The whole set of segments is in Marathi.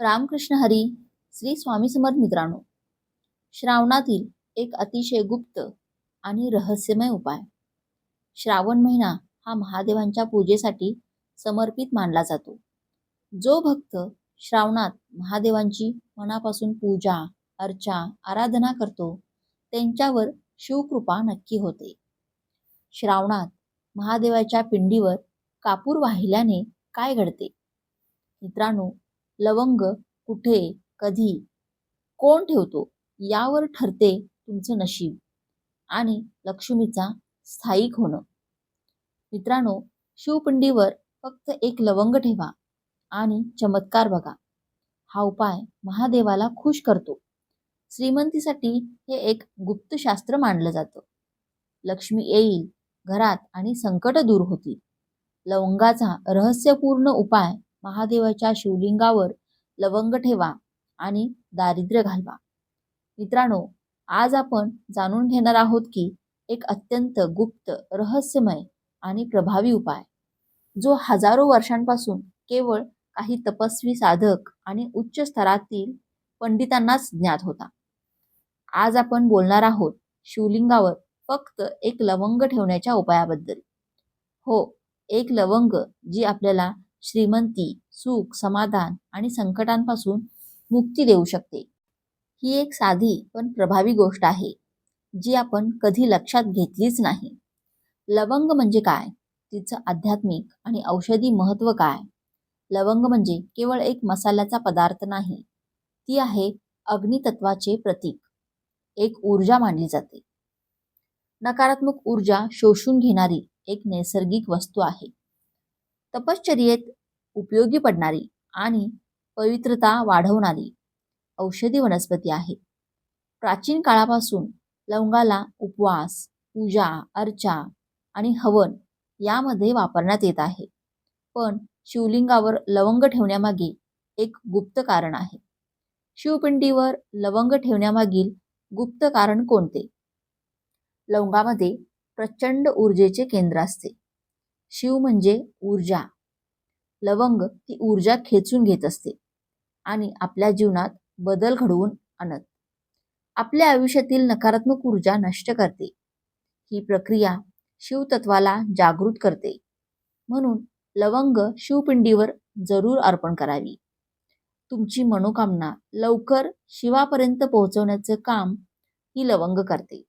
रामकृष्ण हरी श्री स्वामी समर्थ मित्रांनो श्रावणातील एक अतिशय गुप्त आणि रहस्यमय उपाय. श्रावण महिना हा महादेवांच्या पूजेसाठी समर्पित मानला जातो. जो भक्त श्रावणात महादेवांची मनापासून पूजा अर्चा आराधना करतो त्यांच्यावर शिवकृपा नक्की होते. श्रावणात महादेवाच्या पिंडीवर कापूर वाहिल्याने काय घडते? मित्रांनो लवंग कुठे कधी कोण ठेवतो यावर ठरते तुमचं नशीब आणि लक्ष्मीचा स्थायिक होणं. मित्रांनो शिवपिंडीवर फक्त एक लवंग ठेवा आणि चमत्कार बघा. हा उपाय महादेवाला खुश करतो. श्रीमंतीसाठी हे एक गुप्त शास्त्र मानलं जातं. लक्ष्मी येईल घरात आणि संकट दूर होतील. लवंगाचा रहस्यपूर्ण उपाय महादेवाच्या शिवलिंगावर लवंग ठेवा आणि दारिद्र्य घालवा. मित्रांनो आज आपण जाणून घेणार आहोत की एक अत्यंत गुप्त रहस्यमय आणि प्रभावी उपाय जो हजारो वर्षांपासून केवळ काही तपस्वी साधक आणि उच्च स्तरातील पंडितांनाच ज्ञात होता. आज आपण बोलणार आहोत शिवलिंगावर फक्त एक लवंग ठेवण्याच्या उपायाबद्दल. हो एक लवंग जी आपल्याला श्रीमंती सुख समाधान आणि संकटांपासून मुक्ती देऊ शकते. ही एक साधी पण प्रभावी गोष्ट आहे जी आपण कधी लक्षात घेतलीच नाही. लवंग म्हणजे काय? तिचं आध्यात्मिक आणि औषधी महत्त्व काय? लवंग म्हणजे केवळ एक मसाल्याचा पदार्थ नाही ती आहे अग्नितत्वाचे प्रतीक. एक ऊर्जा मानली जाते. नकारात्मक ऊर्जा शोषून घेणारी एक नैसर्गिक वस्तू आहे. तपश्चर्येत उपयोगी पडणारी आणि पवित्रता वाढवणारी औषधी वनस्पती आहे. प्राचीन काळापासून लवंगाला उपवास पूजा अर्चा आणि हवन यामध्ये वापरण्यात येत आहे. पण शिवलिंगावर लवंग ठेवण्यामागे एक गुप्त कारण आहे. शिवपिंडीवर लवंग ठेवण्यामागील गुप्त कारण कोणते? लवंगामध्ये प्रचंड ऊर्जेचे केंद्र असते. शिव म्हणजे ऊर्जा. लवंग ती ऊर्जा खेचून घेत असते आणि आपल्या जीवनात बदल घडवून आणत. आपल्या आयुष्यातील नकारात्मक ऊर्जा नष्ट करते. ही प्रक्रिया शिवतत्वाला जागृत करते. म्हणून लवंग शिवपिंडीवर जरूर अर्पण करावी. तुमची मनोकामना लवकर शिवापर्यंत पोहोचवण्याचं काम ही लवंग करते.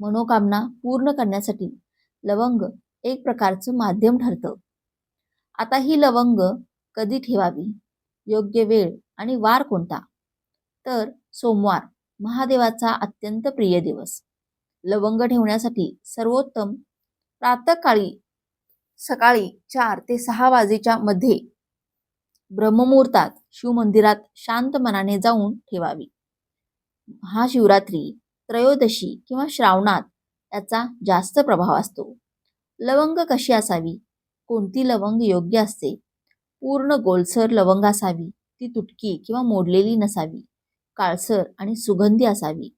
मनोकामना पूर्ण करण्यासाठी लवंग एक प्रकारचं माध्यम ठरतं. आता ही लवंग कधी ठेवावी? योग्य वेळ आणि वार कोणता? तर सोमवार महादेवाचा अत्यंत प्रिय दिवस. लवंग ठेवण्यासाठी सर्वोत्तम प्रातकाळी सकाळी चार ते सहा वाजेच्या मध्ये ब्रह्ममुहूर्तात शिवमंदिरात शांत मनाने जाऊन ठेवावी. महाशिवरात्री त्रयोदशी किंवा श्रावणात याचा जास्त प्रभाव असतो. लवंग कशी असावी? कोणती लवंग योग्य असते? पूर्ण गोलसर लवंग असावी ती तुटकी किंवा मोडलेली नसावी काळसर आणि सुगंधी असावी.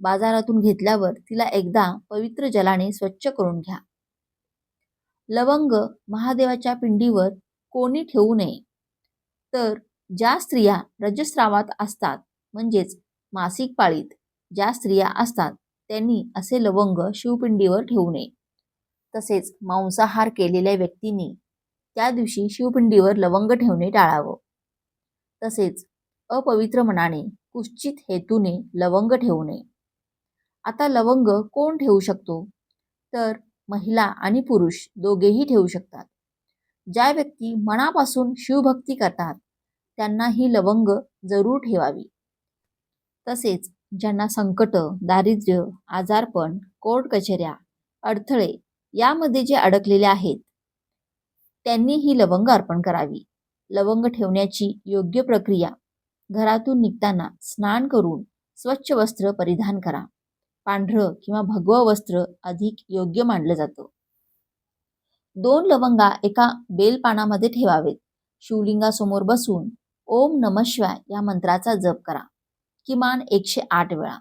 बाजारातून घेतल्यावर तिला एकदा पवित्र जलाने स्वच्छ करून घ्या. लवंग महादेवाच्या पिंडीवर कोणी ठेवू नये. तर ज्या स्त्रिया रजस्रावात असतात म्हणजेच मासिक पाळीत ज्या स्त्रिया असतात त्यांनी असे लवंग शिवपिंडीवर ठेवू नये. तसेच मांसाहार केलेल्या व्यक्तींनी त्या दिवशी शिवपिंडीवर लवंग ठेवणे टाळावं. तसेच अपवित्र मनाने कुश्चित हेतूने लवंग ठेवू नये आता लवंग कोण ठेवू शकतो? तर महिला आणि पुरुष दोघेही ठेवू शकतात. ज्या व्यक्ती मनापासून शिवभक्ती करतात त्यांना ही लवंग जरूर ठेवावी. तसेच ज्यांना संकट दारिद्र्य आजारपण कोर्ट कचेऱ्या अडथळे यामध्ये जे अडकलेले आहेत त्यांनी ही लवंग अर्पण करावी. लवंग ठेवण्याची योग्य प्रक्रिया घरातून निघताना स्नान करून स्वच्छ वस्त्र परिधान करा. पांढरं किंवा भगवं वस्त्र अधिक योग्य मानलं जातं. दोन लवंगा एका बेलपानामध्ये ठेवावेत. शिवलिंगासमोर बसून ओम नम शिवाय या मंत्राचा जप करा. किमान एकशे आठ वेळा.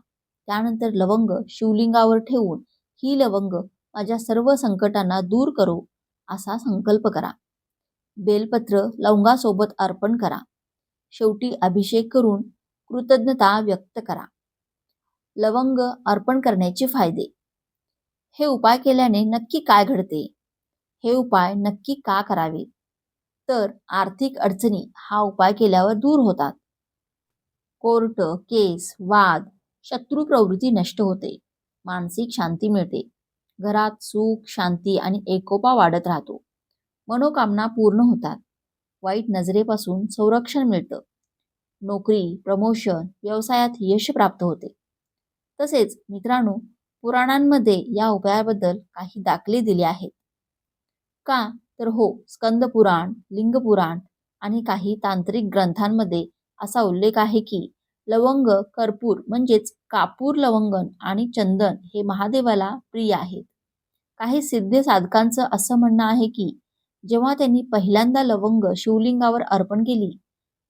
त्यानंतर लवंग शिवलिंगावर ठेवून ही लवंग माझ्या सर्व संकटांना दूर करो असा संकल्प करा. बेलपत्र लवंगासोबत अर्पण करा. शेवटी अभिषेक करून कृतज्ञता व्यक्त करा. लवंग अर्पण करण्याचे फायदे. हे उपाय केल्याने नक्की काय घडते? हे उपाय नक्की का करावे? तर आर्थिक अडचणी हा उपाय केल्यावर दूर होतात. कोर्ट केस वाद शत्रू प्रवृत्ती नष्ट होते. मानसिक शांती मिळते. घरात सुख शांती आणि एकोपा वाढत राहतो. मनोकामना पूर्ण होतात. वाईट नजरेपासून संरक्षण मिळतं. नोकरी प्रमोशन व्यवसायात यश प्राप्त होते. तसेच मित्रांनो पुराणांमध्ये या उपायाबद्दल काही दाखले दिले आहेत. का? तर हो स्कंद पुराण लिंग पुराण आणि काही तांत्रिक ग्रंथांमध्ये असा उल्लेख आहे की लवंग कर्पूर म्हणजेच कापूर लवंगन आणि चंदन हे महादेवाला प्रिय आहेत. काही सिद्ध साधकांचं असं म्हणणं आहे की जेव्हा त्यांनी पहिल्यांदा लवंग शिवलिंगावर अर्पण केली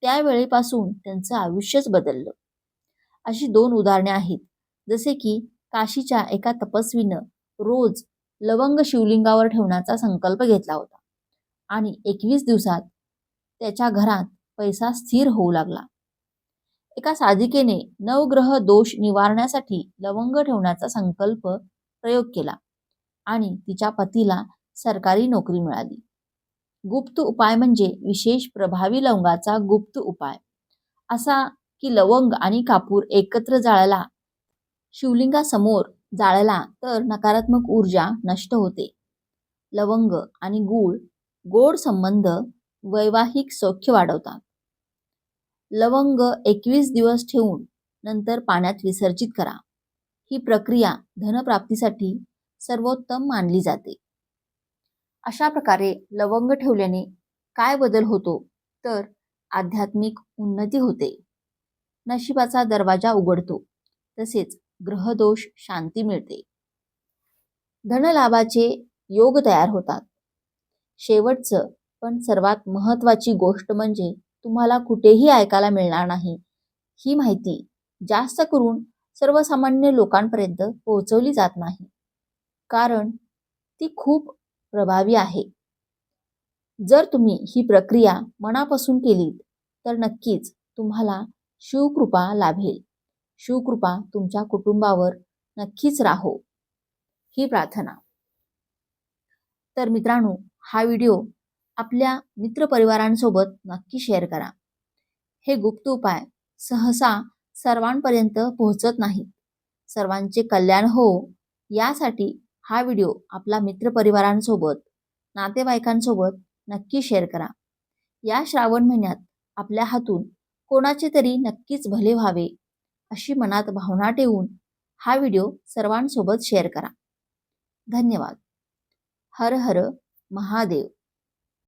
त्यावेळेपासून त्यांचं आयुष्यच बदललं. अशी दोन उदाहरणे आहेत. जसे की काशीच्या एका तपस्वीनं रोज लवंग शिवलिंगावर ठेवण्याचा संकल्प घेतला होता आणि एकवीस दिवसात त्याच्या घरात पैसा स्थिर होऊ लागला. एका साधिकेने नवग्रह दोष निवारण्यासाठी लवंग ठेवण्याचा संकल्प प्रयोग केला आणि तिच्या पतीला सरकारी नोकरी मिळाली. गुप्त उपाय म्हणजे विशेष प्रभावी लवंगाचा गुप्त उपाय. असा की लवंग आणि कापूर एकत्र जाळला शिवलिंगासमोर जाळला तर नकारात्मक ऊर्जा नष्ट होते. लवंग आणि गूळ गोड संबंध वैवाहिक सौख्य वाढवतात. लवंग एकवीस दिवस ठेवून नंतर पाण्यात विसर्जित करा. ही प्रक्रिया धनप्राप्तीसाठी सर्वोत्तम मानली जाते. अशा प्रकारे लवंग ठेवल्याने काय बदल होतो? तर आध्यात्मिक उन्नती होते. नशिबाचा दरवाजा उघडतो. तसेच ग्रहदोष शांती मिळते. धनलाभाचे योग तयार होतात. शेवटचं पण सर्वात महत्त्वाची गोष्ट म्हणजे तुम्हाला कुठेही ऐकायला मिळणार नाही. ही माहिती जास्त करून सर्वसामान्य लोकांपर्यंत पोहोचवली जात नाही. कारण ती खूप प्रभावी आहे. जर तुम्ही ही प्रक्रिया मनापासून केलीत तर नक्कीच तुम्हाला शिवकृपा लाभेल. शिवकृपा तुमच्या कुटुंबावर नक्कीच राहो. ही प्रार्थना. तर मित्रांनो हा व्हिडिओ आपल्या मित्रपरिवारांसोबत नक्की शेअर करा. हे गुप्त उपाय सहसा सर्वांपर्यंत पोहोचत नाहीत. सर्वांचे कल्याण हो यासाठी हा व्हिडिओ आपला मित्रपरिवारांसोबत नातेवाईकांसोबत नक्की शेअर करा. या श्रावण महिन्यात आपल्या हातून कोणाचे तरी नक्कीच भले व्हावे अशी मनात भावना ठेवून हा व्हिडिओ सर्वांसोबत शेअर करा. धन्यवाद. हर हर महादेव.